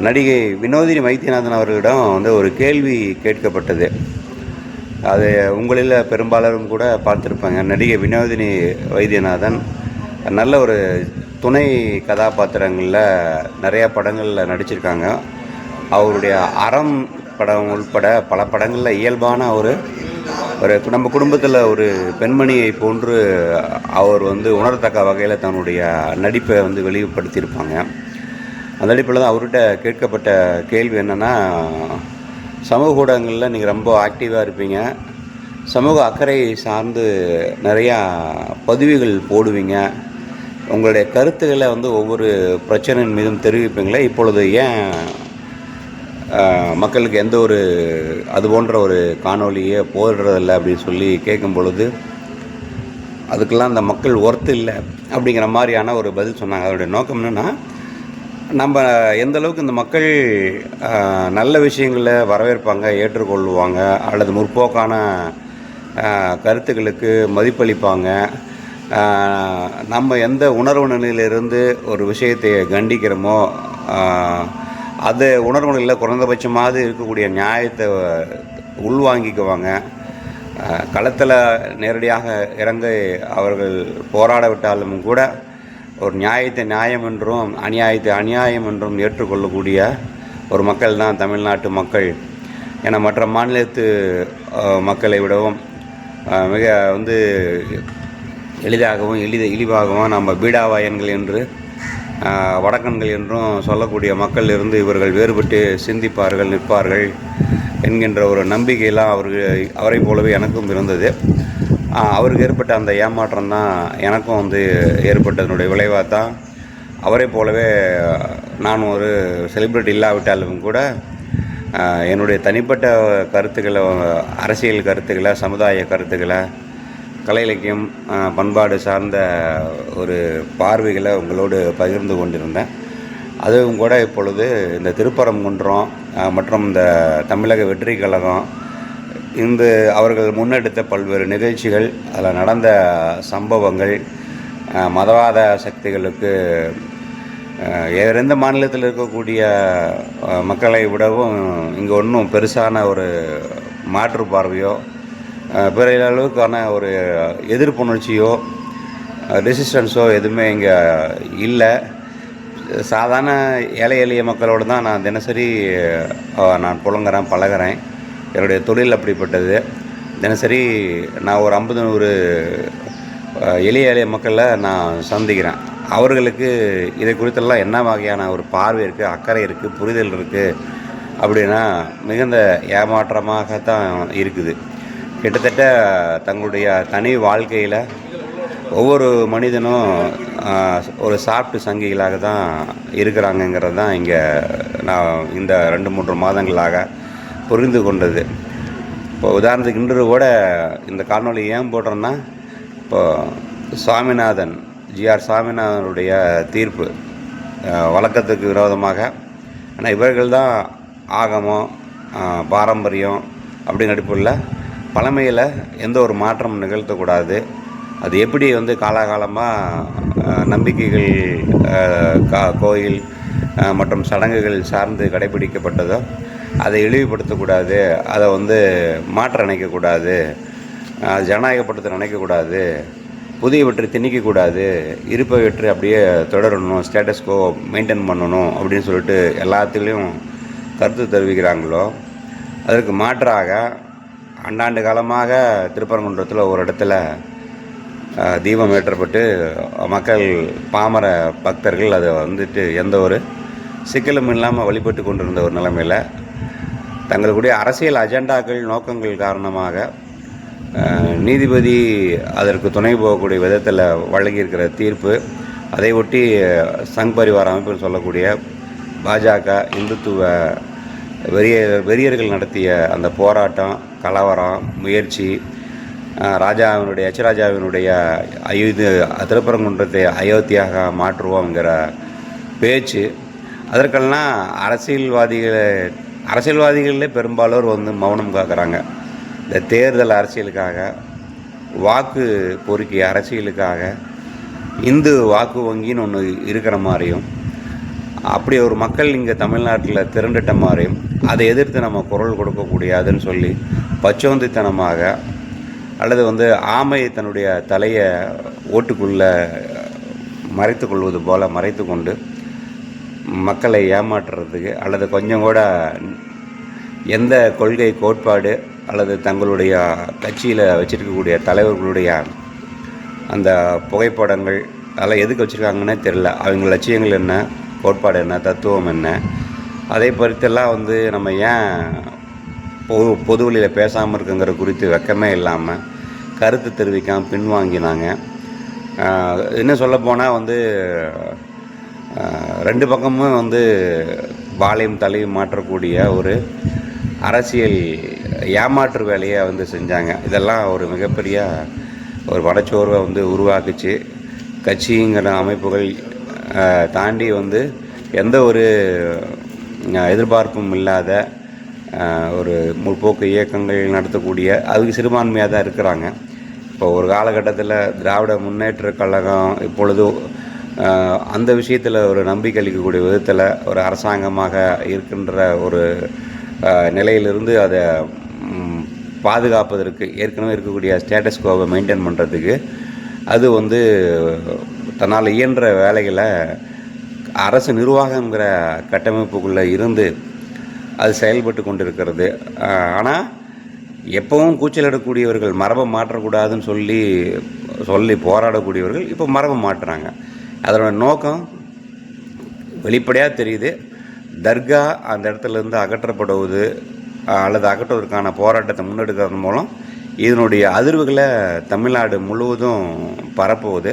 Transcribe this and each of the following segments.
நடிகை வினோதினி வைத்தியநாதன் அவர்களிடம் வந்து ஒரு கேள்வி கேட்கப்பட்டது. அது உங்களில் பெரும்பாலரும் கூட பார்த்துருப்பாங்க. நடிகை வினோதினி வைத்தியநாதன் நல்ல ஒரு துணை கதாபாத்திரங்களில் நிறையா படங்களில் நடிச்சிருக்காங்க. அவருடைய அறம் படம் உள்பட பல படங்களில் இயல்பான ஒரு ஒரு நம்ம குடும்பத்தில் ஒரு பெண்மணியை போன்று அவர் வந்து உணரத்தக்க வகையில் தன்னுடைய நடிப்பை வந்து வெளிப்படுத்தியிருப்பாங்க. அந்த அடிப்படையில் தான் அவர்கிட்ட கேட்கப்பட்ட கேள்வி என்னென்னா சமூக ஊடகங்களில் நீங்கள் ரொம்ப ஆக்டிவாக இருப்பீங்க. சமூக அக்கறை சார்ந்து நிறையா பதிவுகள் போடுவீங்க. உங்களுடைய கருத்துக்களை வந்து ஒவ்வொரு பிரச்சனையின் மீதும் தெரிவிப்பீங்களே? இப்பொழுது ஏன் மக்களுக்கு எந்த ஒரு அது போன்ற ஒரு காணொலியே போடுறதில்ல அப்படின்னு சொல்லி கேட்கும் பொழுது அதுக்கெல்லாம் அந்த மக்கள் ஒர்த்து இல்லை அப்படிங்கிற மாதிரியான ஒரு பதில் சொன்னாங்க. அதோடைய நோக்கம் என்னென்னா நம்ம எந்த அளவுக்கு இந்த மக்கள் நல்ல விஷயங்களை வரவேற்பாங்க ஏற்றுக்கொள்வாங்க அல்லது முற்போக்கான கருத்துக்களுக்கு மதிப்பளிப்பாங்க நம்ம எந்த உணர்வு நிலையிலிருந்து ஒரு விஷயத்தை கண்டிக்கிறோமோ அது உணர்வு நிலையில் குறைந்தபட்சமாவது இருக்கக்கூடிய நியாயத்தை உள்வாங்கிக்குவாங்க. களத்தில் நேரடியாக இறங்கி அவர்கள் போராட விட்டாலும் கூட ஒரு நியாயத்தை நியாயம் என்றும் அநியாயத்தை அநியாயம் என்றும் ஏற்றுக்கொள்ளக்கூடிய ஒரு மக்கள் தான் தமிழ்நாட்டு மக்கள். ஏன்னா மற்ற மாநிலத்து மக்களை விடவும் மிக வந்து எளிதாகவும் எளித இழிவாகவும் நம்ம பீடாவாயன்கள் என்று வடக்கன்கள் என்றும் சொல்லக்கூடிய மக்கள் இருந்து இவர்கள் வேறுபட்டு சிந்திப்பார்கள் நிற்பார்கள் என்கின்ற ஒரு நம்பிக்கையெல்லாம் அவர்கள் அவரை போலவே எனக்கும் இருந்தது. அவருக்கு ஏற்பட்ட அந்த ஏமாற்றம் தான் எனக்கும் வந்து ஏற்பட்டதனுடைய விளைவாக தான் அவரை போலவே நான் ஒரு செலிப்ரிட்டி இல்லாவிட்டாலும் கூட என்னுடைய தனிப்பட்ட கருத்துக்களை அரசியல் கருத்துக்களை சமுதாய கருத்துக்களை கலை இலக்கியம் பண்பாடு சார்ந்த ஒரு பார்வைகளை உங்களோடு பகிர்ந்து கொண்டிருந்தேன். அதுவும் கூட இப்பொழுது இந்த திருப்பரங்குன்றம் மற்றும் இந்த தமிழக வெற்றி கழகம் இந்த அவர்கள் முன்னெடுத்த பல்வேறு நிகழ்ச்சிகள் அதில் நடந்த சம்பவங்கள் மதவாத சக்திகளுக்கு எந்த மாநிலத்தில் இருக்கக்கூடிய மக்களை விடவும் இங்கே ஒன்றும் பெருசான ஒரு மாற்று பார்வையோ பிற அளவுக்கான ஒரு எதிர்ப்புணர்ச்சியோ ரெசிஸ்டன்ஸோ எதுவுமே இங்கே இல்லை. சாதாரண ஏழை எளிய மக்களோடு தான் நான் தினசரி நான் புழங்குறேன் பழகுறேன். என்னுடைய தொழில் அப்படிப்பட்டது. தினசரி நான் ஒரு ஐம்பது நூறு எளிய எளிய மக்களை நான் சந்திக்கிறேன். அவர்களுக்கு இதை குறித்தெல்லாம் என்ன வகையான ஒரு பார்வை இருக்குது அக்கறை இருக்குது புரிதல் இருக்குது அப்படின்னா மிகுந்த ஏமாற்றமாகத்தான் இருக்குது. கிட்டத்தட்ட தங்களுடைய தனி வாழ்க்கையில் ஒவ்வொரு மனிதனும் ஒரு சாப்பிட்டு சங்கிகளாக தான் இருக்கிறாங்கங்கிறது தான் இங்கே நான் இந்த ரெண்டு மூன்று மாதங்களாக புரிந்து கொண்டது. இப்போ உதாரணத்துக்கு இன்று கூட இந்த காணொலி ஏன் போடுறேன்னா இப்போ சுவாமிநாதன் ஜிஆர் சுவாமிநாதனுடைய தீர்ப்பு வழக்கத்துக்கு விரோதமாக ஆனால் இவர்கள் தான் ஆகமம் பாரம்பரியம் அப்படிங்கிற அடிப்படையில் பழமையில் எந்த ஒரு மாற்றம் நிகழ்த்தக்கூடாது. அது எப்படி வந்து காலாகாலமாக நம்பிக்கைகள் கா கோயில் மற்றும் சடங்குகள் சார்ந்து கடைபிடிக்கப்பட்டதோ அதை இழிவுபடுத்தக்கூடாது அதை வந்து மாற்ற நினைக்கக்கூடாது ஜனநாயகப்படுத்த நினைக்கக்கூடாது புதியவற்றை திணிக்கக்கூடாது இருப்பவற்றை அப்படியே தொடரணும் ஸ்டேட்டஸ்கோ மெயின்டைன் பண்ணணும் அப்படின்னு சொல்லிட்டு எல்லாத்துலேயும் கருத்து தெரிவிக்கிறாங்களோ அதற்கு மாற்றாக அண்டாண்டு காலமாக திருப்பரங்குன்றத்தில் ஒரு இடத்துல தீபம் ஏற்றப்பட்டு மக்கள் பாமர பக்தர்கள் அதை வந்துட்டு எந்த ஒரு சிக்கலும் இல்லாமல் வழிபட்டு கொண்டிருந்த ஒரு நிலைமையில் தங்களுடைய அரசியல் அஜெண்டாக்கள் நோக்கங்கள் காரணமாக நீதிபதி அதற்கு துணை போகக்கூடிய விதத்தில் வழங்கியிருக்கிற தீர்ப்பு அதை ஒட்டி சங் பரிவார அமைப்புன்னு சொல்லக்கூடிய பாஜக இந்துத்துவ வெறிய வெறியர்கள் நடத்திய அந்த போராட்டம் கலவரம் முயற்சி ராஜாவினுடைய எச் ராஜாவினுடைய அயோத்தி திருப்பரங்குன்றத்தை அயோத்தியாக மாற்றுவோங்கிற பேச்சு அதற்கெல்லாம் அரசியல்வாதிகளை அரசியல்வாதிகளிலே பெரும்பாலோர் வந்து மௌனம் காக்கிறாங்க. இந்த தேர்தல் அரசியலுக்காக வாக்கு பொறுக்கி அரசியலுக்காக இந்து வாக்கு வங்கின்னு ஒன்று இருக்கிற மாதிரியும் அப்படி ஒரு மக்கள் இங்கே தமிழ்நாட்டில் திரண்டுட்ட மாதிரியும் அதை எதிர்த்து நம்ம குரல் கொடுக்கக்கூடியாதுன்னு சொல்லி பச்சோந்தித்தனமாக அல்லது வந்து ஆமை தன்னுடைய தலையை ஓட்டுக்குள்ளே மறைத்து கொள்வது போல் மறைத்து கொண்டு மக்களை ஏமாற்றுறதுக்கு அல்லது கொஞ்சம் கூட எந்த கொள்கை கோட்பாடு அல்லது தங்களுடைய கட்சியில் வச்சுருக்கக்கூடிய தலைவர்களுடைய அந்த புகைப்படங்கள் அதெல்லாம் எதுக்கு வச்சுருக்காங்கன்னே தெரில அவங்க லட்சியங்கள் என்ன? கோட்பாடு என்ன? தத்துவம் என்ன? அதை பற்றியெல்லாம் வந்து நம்ம ஏன் பொது பொதுவெளியில் பேசாமல் இருக்குங்கிற குறித்து வெக்கமே இல்லாமல் கருத்து தெரிவிக்காமல் பின்வாங்கினாங்க. என்ன இன்னும் சொல்லப்போனால் வந்து ரெண்டு பக்கமும் வந்து வாழையும் தலையும் மாற்றக்கூடிய ஒரு அரசியல் ஏமாற்று வேலையை வந்து செஞ்சாங்க. இதெல்லாம் ஒரு மிகப்பெரிய ஒரு வடச்சோர்வை வந்து உருவாக்குச்சு. கட்சிங்கிற அமைப்புகள் தாண்டி வந்து எந்த ஒரு எதிர்பார்ப்பும் இல்லாத ஒரு முற்போக்கு இயக்கங்கள் நடத்தக்கூடிய அதுக்கு சிறுபான்மையாக தான் இருக்கிறாங்க. இப்போ ஒரு காலகட்டத்தில் திராவிட முன்னேற்ற கழகம் இப்பொழுது அந்த விஷயத்தில் ஒரு நம்பிக்கை அளிக்கக்கூடிய விதத்தில் ஒரு அரசாங்கமாக இருக்கின்ற ஒரு நிலையிலிருந்து அதை பாதுகாப்பதற்கு ஏற்கனவே இருக்கக்கூடிய ஸ்டேட்டஸ் கோவை மெயின்டைன் பண்ணுறதுக்கு அது வந்து தன்னால் இயன்ற வேலைகளை அரசு நிர்வாகங்கிற கட்டமைப்புக்குள்ளே இருந்து அது செயல்பட்டு கொண்டிருக்கிறது. ஆனால் எப்பவும் கூச்சலிடக்கூடியவர்கள் மரபை மாற்றக்கூடாதுன்னு சொல்லி சொல்லி போராடக்கூடியவர்கள் இப்போ மரபை மாற்றுறாங்க. அதனோட நோக்கம் வெளிப்படையாக தெரியுது. தர்கா அந்த இடத்துல இருந்து அகற்றப்படுவது அல்லது அகற்றுவதற்கான போராட்டத்தை முன்னெடுக்கிறது மூலம் இதனுடைய அதிர்வுகளை தமிழ்நாடு முழுவதும் பரப்புவது.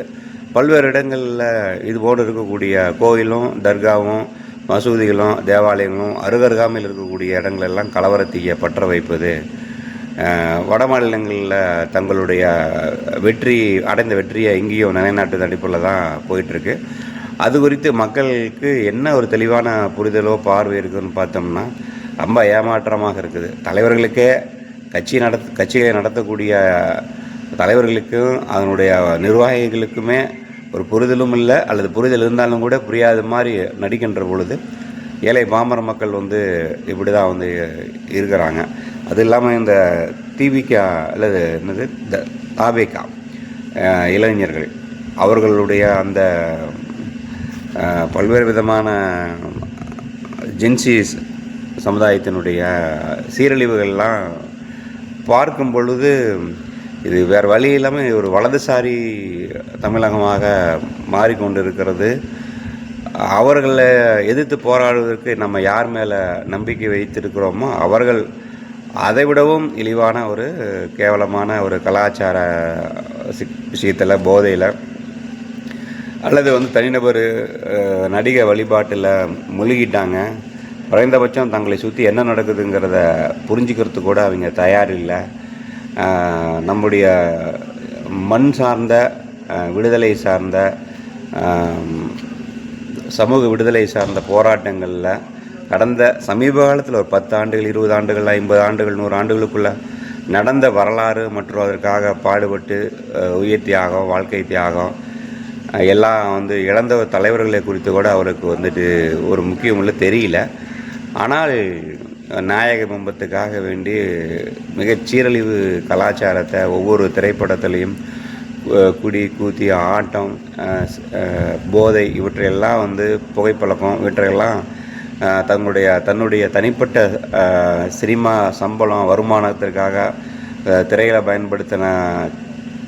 பல்வேறு இடங்களில் இதுபோல் இருக்கக்கூடிய கோயிலும் தர்காவும் மசூதிகளும் தேவாலயங்களும் அருகருகாமையில் இருக்கக்கூடிய இடங்களெல்லாம் கலவரத்தீய பற்ற வைப்பது. வட மாநிலங்களில் தங்களுடைய வெற்றி அடைந்த வெற்றியை இங்கேயும் நிலைநாட்டு தடிப்பில் தான் போயிட்டுருக்கு. அது குறித்து மக்களுக்கு என்ன ஒரு தெளிவான புரிதலோ பார்வை இருக்குதுன்னு பார்த்தோம்னா ரொம்ப ஏமாற்றமாக இருக்குது. தலைவர்களுக்கே கட்சி நடத் கட்சிகளை நடத்தக்கூடிய தலைவர்களுக்கும் அதனுடைய நிர்வாகிகளுக்குமே ஒரு புரிதலும் இல்லை அல்லது புரிதல் இருந்தாலும் கூட புரியாத மாதிரி நடிக்கின்ற பொழுது ஏழை பாமர மக்கள் வந்து இப்படி தான் வந்து இருக்கிறாங்க. அது இல்லாமல் இந்த டிவிகா அல்லது என்னது த தாபேகா இளைஞர்கள் அவர்களுடைய அந்த பல்வேறு விதமான ஜென்சிஸ் சமுதாயத்தினுடைய சீரழிவுகள்லாம் பார்க்கும் பொழுது இது வேறு வழி இல்லாமல் ஒரு வலதுசாரி தமிழகமாக மாறிக்கொண்டிருக்கிறது. அவர்களை எதிர்த்து போராடுவதற்கு நம்ம யார் மேலே நம்பிக்கை வைத்திருக்கிறோமோ அவர்கள் அதை விடவும் இழிவான ஒரு கேவலமான ஒரு கலாச்சார விஷயத்தில் போதையில் அல்லது வந்து தனிநபர் நடிகை வழிபாட்டில் முழுகிட்டாங்க. குறைந்தபட்சம் தங்களை சுற்றி என்ன நடக்குதுங்கிறத புரிஞ்சுக்கிறது கூட அவங்க தயார் இல்லை நம்முடைய மண் சார்ந்த விடுதலை சார்ந்த சமூக விடுதலை சார்ந்த போராட்டங்களில் கடந்த சமீப காலத்தில் ஒரு பத்து ஆண்டுகள் இருபது ஆண்டுகள் ஐம்பது ஆண்டுகள் நூறு ஆண்டுகளுக்குள்ளே நடந்த வரலாறு மற்றும் அதற்காக பாடுபட்டு உயிர் தியாகம் வாழ்க்கை தியாகம் எல்லாம் வந்து இழந்த தலைவர்களை குறித்து கூட அவருக்கு வந்துட்டு ஒரு முக்கியம் இல்லை தெரியல. ஆனால் நாயக பிம்பத்துக்காக வேண்டி மிகச் சீரழிவு கலாச்சாரத்தை ஒவ்வொரு திரைப்படத்துலேயும் குடி கூத்தி ஆட்டம் போதை இவற்றையெல்லாம் வந்து புகைப்பழக்கம் இவற்றையெல்லாம் தங்களுடைய தன்னுடைய தன்னுடைய தனிப்பட்ட சினிமா சம்பளம் வருமானத்திற்காக திரைகளை பயன்படுத்தின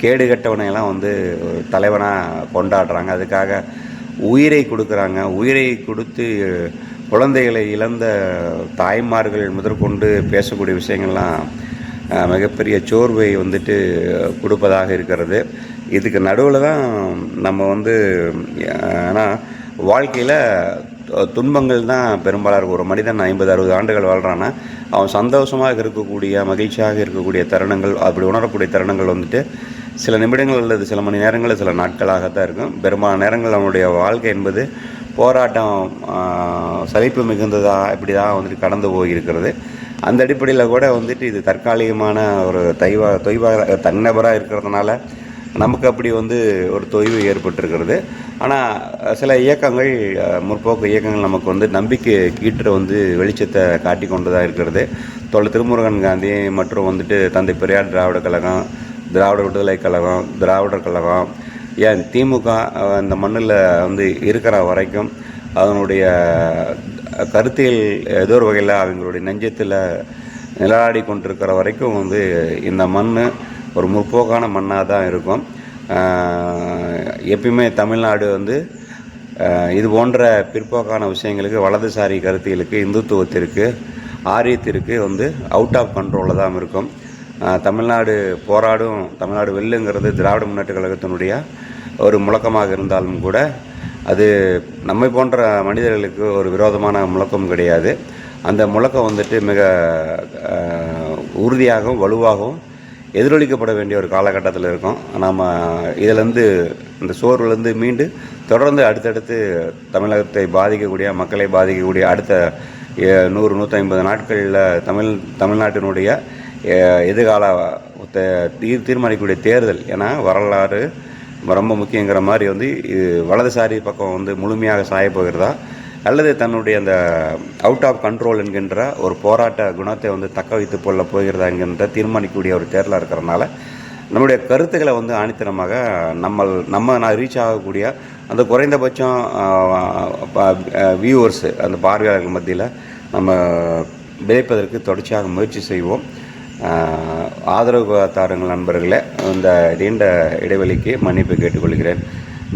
கேடுகட்டவனையெல்லாம் வந்து தலைவனாக கொண்டாடுறாங்க. அதுக்காக உயிரை கொடுக்குறாங்க. உயிரை கொடுத்து குழந்தைகளை இழந்த தாய்மார்கள் முதற்கொண்டு பேசக்கூடிய விஷயங்கள்லாம் மிகப்பெரிய சோர்வை வந்துட்டு கொடுப்பதாக இருக்கிறது. இதுக்கு நடுவில் தான் நம்ம வந்து ஆனால் வாழ்க்கையில் துன்பங்கள் தான் பெரும்பாலாக இருக்கும் ஒரு மனிதன் ஐம்பது அறுபது ஆண்டுகள் வாழ்கிறான்னா அவன் சந்தோஷமாக இருக்கக்கூடிய மகிழ்ச்சியாக இருக்கக்கூடிய தருணங்கள் அப்படி உணரக்கூடிய தருணங்கள் வந்துட்டு சில நிமிடங்கள் அல்லது சில மணி நேரங்கள் சில நாட்களாகத்தான் இருக்கும். பெரும்பாலான நேரங்கள் அவனுடைய வாழ்க்கை என்பது போராட்டம் சலிப்பு மிகுந்ததாக இப்படி தான் வந்துட்டு கடந்து போயிருக்கிறது. அந்த அடிப்படையில் கூட வந்துட்டு இது தற்காலிகமான ஒரு தைவா தொய்வாக தன்னபராக இருக்கிறதுனால நமக்கு அப்படி வந்து ஒரு தொய்வு ஏற்பட்டிருக்கிறது. ஆனால் சில இயக்கங்கள் முற்போக்கு இயக்கங்கள் நமக்கு வந்து நம்பிக்கை கீற்ற வந்து வெளிச்சத்தை காட்டி கொண்டதாக இருக்கிறது. தொலை திருமுருகன் காந்தி மற்றும் வந்துட்டு தந்தை பெரியார் திராவிட கழகம் திராவிட விடுதலை கழகம் திராவிடர் கழகம் ஏன் திமுக இந்த மண்ணில் வந்து இருக்கிற வரைக்கும் அதனுடைய கருத்தியல் ஏதோ ஒரு வகையில் அவங்களுடைய நெஞ்சத்தில் நிலராடி கொண்டிருக்கிற வரைக்கும் வந்து இந்த மண் ஒரு முற்போக்கான மண்ணாக தான் இருக்கும். எப்பயுமே தமிழ்நாடு வந்து இது போன்ற பிற்போக்கான விஷயங்களுக்கு வலதுசாரி கருத்துகளுக்கு இந்துத்துவத்திற்கு ஆரியத்திற்கு வந்து அவுட் ஆஃப் கண்ட்ரோலில் தான் இருக்கும். தமிழ்நாடு போராடும் தமிழ்நாடு வெல்லுங்கிறது திராவிட முன்னேற்ற கழகத்தினுடைய ஒரு முழக்கமாக இருந்தாலும் கூட அது நம்மை போன்ற மனிதர்களுக்கு ஒரு விரோதமான முழக்கம் கிடையாது. அந்த முழக்கம் வந்துட்டு மிக உறுதியாகவும் வலுவாகவும் எதிரொலிக்கப்பட வேண்டிய ஒரு காலகட்டத்தில் இருக்கோம். நாம் இதிலேருந்து இந்த சோர்வுலேருந்து மீண்டு தொடர்ந்து அடுத்தடுத்து தமிழகத்தை பாதிக்கக்கூடிய மக்களை பாதிக்கக்கூடிய அடுத்த நூறு நூற்றி ஐம்பது நாட்களில் தமிழ் தமிழ்நாட்டினுடைய எதிர்கால தீர் தீர்மானிக்கக்கூடிய தேர்தல். ஏன்னா வரலாறு ரொம்ப முக்கியங்கிற மாதிரி வந்து இது வலதுசாரி பக்கம் வந்து முழுமையாக சாயப்போகிறதா? அல்லது தன்னுடைய அந்த அவுட் ஆஃப் கண்ட்ரோல் என்கின்ற ஒரு போராட்ட குணத்தை வந்து தக்க வைத்து கொள்ள போகிறதா என்கின்ற தீர்மானிக்கக்கூடிய ஒரு தேர்தலாக இருக்கிறனால நம்முடைய கருத்துக்களை வந்து ஆணித்தனமாக நம்ம நம்ம நான் ரீச் ஆகக்கூடிய அந்த குறைந்தபட்சம் வியூவர்ஸு அந்த பார்வையாளர்கள் மத்தியில் நம்ம விதைப்பதற்கு தொடர்ச்சியாக முயற்சி செய்வோம். ஆதரவு தாருங்கள் நண்பர்களே. இந்த நீண்ட இடைவெளிக்கு மன்னிப்பு கேட்டுக்கொள்கிறேன்.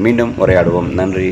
மீண்டும் உரையாடுவோம். நன்றி.